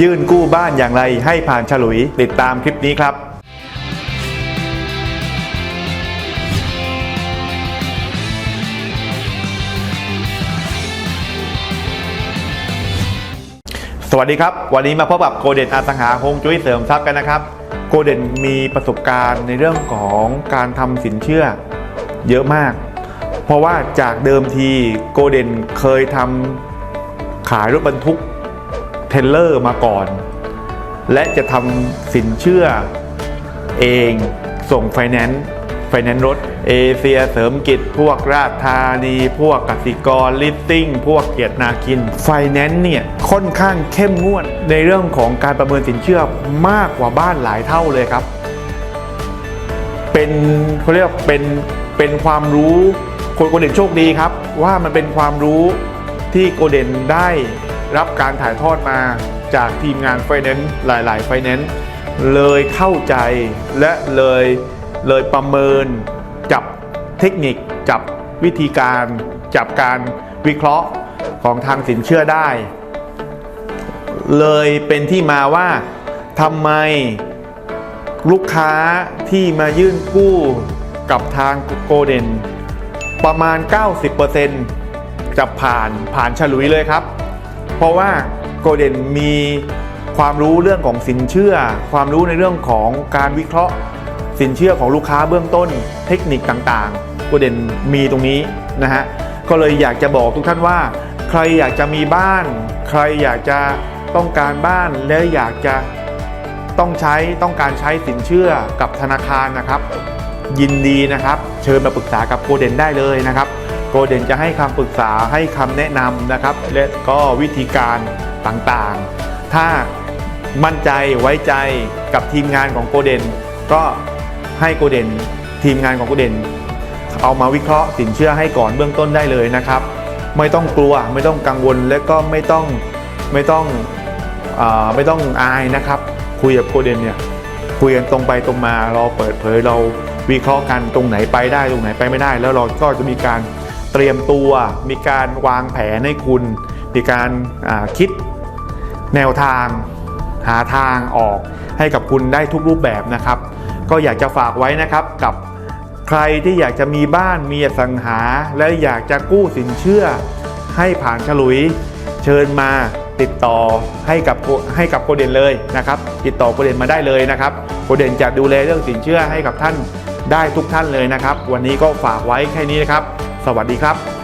ยื่นกู้บ้านอย่างไรให้ผ่านฉลุย ติดตามคลิปนี้ครับสวัสดีครับ วันนี้มาพบกับโกเด่นอสังหาโฮงจุ้ยเสริมทรัพย์กันนะครับ โกเด่นมีประสบการณ์ในเรื่องของการทำสินเชื่อเยอะมาก เพราะว่าจากเดิมทีโกเด่นเคยทำขายรถบรรทุก เทเลอร์มาก่อน และจะทำสินเชื่อเองส่งไฟแนนซ์ไฟแนนซ์รถเอเชียเสริมกิจ พวกราชธานี พวกกสิกรลิสติ้ง พวกเกียรตินาคิน ไฟแนนซ์เนี่ยค่อนข้างเข้มงวดในเรื่องของการประเมินสินเชื่อมากกว่าบ้านหลายเท่าเลยครับ เป็นเขาเรียกว่าเป็นเป็นความรู้คนโกเด่นโชคดีครับ ว่ามันเป็นความรู้ที่โกเด่นได้ รับการถ่ายทอดมาจากทีมงานไฟแนนซ์หลาย ๆ ไฟแนนซ์เลยเข้าใจและเลยเลยประเมินจับเทคนิค จับวิธีการจับการวิเคราะห์ของทางสินเชื่อได้ เลยเป็นที่มาว่าทำไมลูกค้าที่มายื่นกู้กับทางโกเดนประมาณ 90%จะผ่านผ่านฉลุยเลยครับ เพราะว่าโกลเด้นมีความรู้เรื่องของสินเชื่อ ความรู้ในเรื่องของการวิเคราะห์ สินเชื่อของลูกค้าเบื้องต้น เทคนิคต่างๆโกลเด้นมีตรงนี้นะฮะก็เลยอยากจะบอกทุกท่านว่า ใครอยากจะมีบ้าน ใครอยากจะต้องการบ้านและอยากจะต้องใช้ต้องการใช้สินเชื่อกับธนาคารนะครับ ยินดีนะครับ เชิญมาปรึกษากับโกเดนได้เลยนะครับ โกเดนจะให้คำปรึกษาให้คำแนะนำนะครับ และก็วิธีการต่างๆ ถ้ามั่นใจไว้ใจกับทีมงานของโกเดนก็ให้โกเดนทีมงานของโกเดนเอามาวิเคราะห์สินเชื่อให้ก่อนเบื้องต้นได้เลยนะครับ ไม่ต้องกลัวไม่ต้องกังวลและก็ไม่ต้องไม่ต้องอไม่ต้องอายนะครับ คุยกับโคเดนเนี่ยคุยกันตรงไปตรงมาเราเปิดเผยเราวิเคราะห์กันตรงไหนไปได้ตรงไหนไปไม่ได้ แล้วเราก็จะมีการ เตรียมตัว มีการวางแผนให้คุณ มีการาคิดแนวทาง หาทางออกให้กับคุณได้ทุกรูปแบบนะครับ ก็อยากจะฝากไว้นะครับกับใครที่อยากจะมีบ้านมีสังหา และอยากจะกู้สินเชื่อ ให้ผ่านฉลุย เชิญมาติดต่อให้กับให้กับโกเดนเลยนะครับ ติดต่อโกเดนมาได้เลยนะครับโกเดนจะดูแลเรื่องสินเชื่อให้กับท่านได้ทุกท่านเลยนะครับ วันนี้ก็ฝากไว้แค่นี้นะครับ สวัสดีครับ